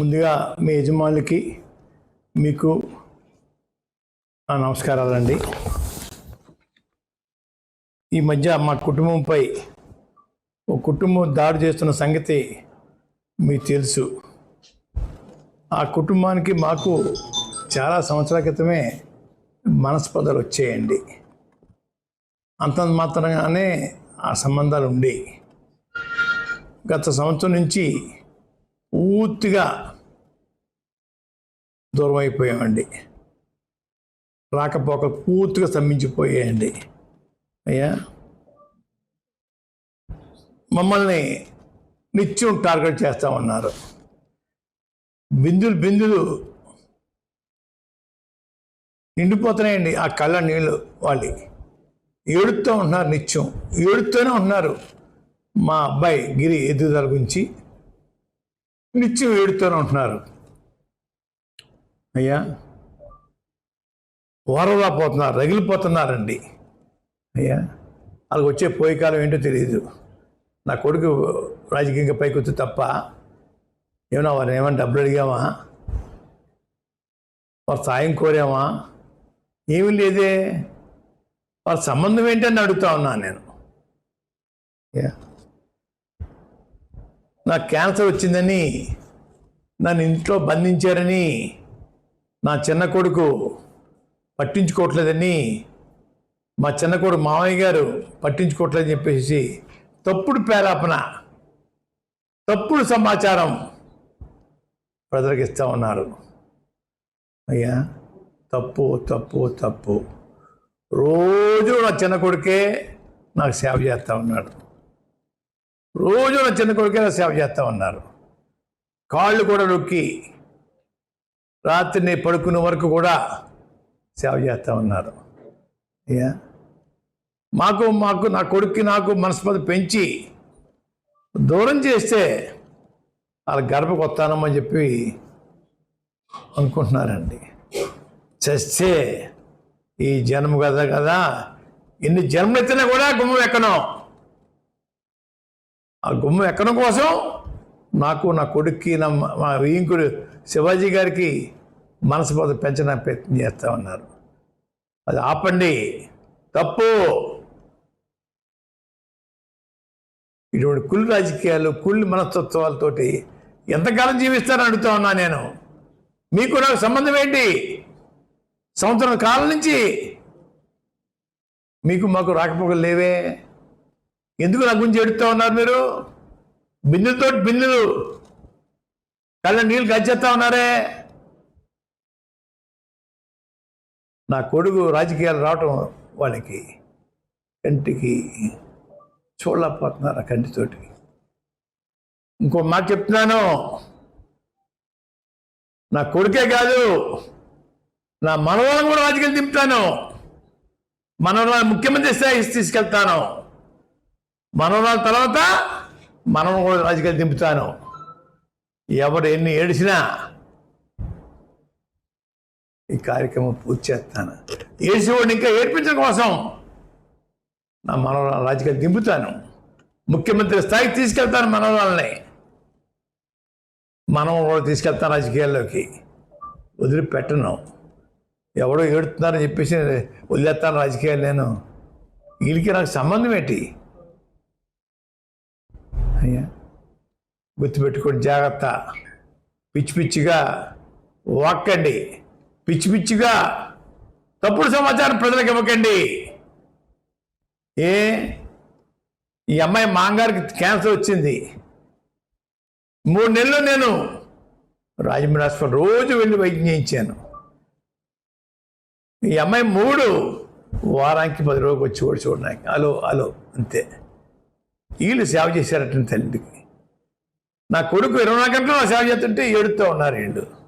ముందుగా మీ యజమానులకి మీకు నమస్కారాలండి. ఈ మధ్య మా కుటుంబంపై ఓ కుటుంబం దాడి చేస్తున్న సంగతి మీకు తెలుసు. ఆ కుటుంబానికి మాకు చాలా సంవత్సరాల క్రితమే మనస్పదలు వచ్చేయండి. అంత మాత్రంగానే ఆ సంబంధాలు ఉండేవి గత సంవత్సరం నుంచి పూర్తిగా దూరం అయిపోయామండి రాకపోక పూర్తిగా స్తంభించిపోయాయండి. అయ్యా? మమ్మల్ని నిత్యం టార్గెట్ చేస్తూ ఉన్నారు బిందులు బిందులు నిండిపోతున్నాయండి ఆ కళ్ళ నీళ్ళు వాళ్ళు. ఏడుతూ ఉంటున్నారు నిత్యం. ఏడుతూనే ఉంటున్నారు మా అబ్బాయి గిరి ఎదుగుదల గురించి. నిత్యం ఏడుతూనే ఉంటున్నారు. అయ్యా వరలా పోతున్నారు రగిలిపోతున్నారండి. అయ్యా వాళ్ళకి వచ్చే పోయే కాలం ఏంటో తెలియదు నా కొడుకు రాజకీయంగా పైకి వచ్చి తప్ప ఏమన్నా వారిని ఏమైనా డబ్బులు అడిగామా? వారు సాయం కోరామా? ఏమీ లేదే. వారి సంబంధం ఏంటని అడుగుతా ఉన్నాను నేను. యా. నాకు క్యాన్సర్ వచ్చిందని నన్ను ఇంట్లో బంధించారని నా చిన్న కొడుకు పట్టించుకోవట్లేదని మా చిన్న కొడుకు మామయ్య గారు పట్టించుకోవట్లేదని చెప్పేసి తప్పుడు పేరాపన తప్పుడు సమాచారం ప్రజలకు ఇస్తా ఉన్నారు. అయ్యా తప్పు తప్పు తప్పు. రోజు నా చిన్న కొడుకే నాకు సేవ చేస్తూ ఉన్నాడు. రోజు నా చిన్న కొడుకేలా సేవ చేస్తూ ఉన్నారు. కాళ్ళు కూడా నొక్కి రాత్రిని పడుకునే వరకు కూడా సేవ చేస్తూ ఉన్నారు. మాకు మాకు నా కొడుక్కి నాకు మనస్పతి పెంచి దూరం చేస్తే వాళ్ళ గర్భకు వస్తానమని చెప్పి అనుకుంటున్నారండి. చస్తే ఈ జన్మ కదా కదా ఎన్ని జన్మలు ఎత్తినా కూడా గుమ్మం ఎక్కను. ఆ గుమ్మం ఎక్కడం కోసం నాకు నా కొడుక్కి నా మా ఇంకుడు శివాజీ గారికి మనసు బాధ పెంచడానికి ప్రయత్నం చేస్తూ ఉన్నారు. అది ఆపండి. తప్పు. ఇటువంటి కుళ్ళు రాజకీయాలు కుళ్ళు మనస్తత్వాలతోటి ఎంతకాలం జీవిస్తారని అడుగుతా ఉన్నా నేను. మీకు నాకు సంబంధం ఏంటి? సంవత్సరం కాలం నుంచి మీకు మాకు రాకపోకలు లేవే. ఎందుకు నా గురించి ఎడుతూ ఉన్నారు మీరు? బిందుతో బిందులు. కళ్ళ నీళ్ళు గచ్చేస్తా ఉన్నారే? నా కొడుకు రాజకీయాలు రావటం వాళ్ళకి కంటికి చూడలేకపోతున్నారు ఆ కంటితోటి. ఇంకో మాట చెప్తున్నాను. నా కొడుకే కాదు నా మనవాళ్ళని కూడా రాజకీయాలు దింపుతాను. మనవరాలు ముఖ్యమంత్రి స్థాయి తీసుకెళ్తాను. మనవరాల తర్వాత మనం కూడా రాజకీయాలు దింపుతాను. ఎవరు ఎన్ని ఏడిసినా ఈ కార్యక్రమం పూర్తి చేస్తాను. ఏడిసేవాడిని ఇంకా ఏడ్పించడం కోసం నా మనవరాలు రాజకీయాలు దింపుతాను. ముఖ్యమంత్రి స్థాయికి తీసుకెళ్తాను మనవరాలని మనం కూడా తీసుకెళ్తాను రాజకీయాల్లోకి. వదిలిపెట్టను. ఎవడో ఏడుతున్నారని చెప్పేసి వదిలేస్తాను రాజకీయాలు నేను. వీళ్ళకి నాకు సంబంధం ఏంటి? అయ్యా. గుర్తుపెట్టుకోండి జాగ్రత్త. పిచ్చి పిచ్చిగా వాక్కండి. పిచ్చి పిచ్చిగా తప్పుడు సమాచారం ప్రజలకు ఇవ్వకండి. ఏ? ఈ అమ్మాయి మాంగారికి క్యాన్సర్ వచ్చింది. మూడు నెలలు నేను రాజమండ్రి హాస్పిటల్ రోజు వెళ్ళి వైద్యం చేయించాను. ఈ అమ్మాయి మూడు వారానికి పది రోజులు వచ్చి కూడా చూడడానికి. హలో హలో అంతే. వీళ్ళు సేవ చేశారట తల్లికి. నా కొడుకు ఇరవై నాలుగు గంటలు సేవ చేస్తుంటే ఏడుతూ ఉన్నారు వీళ్ళు.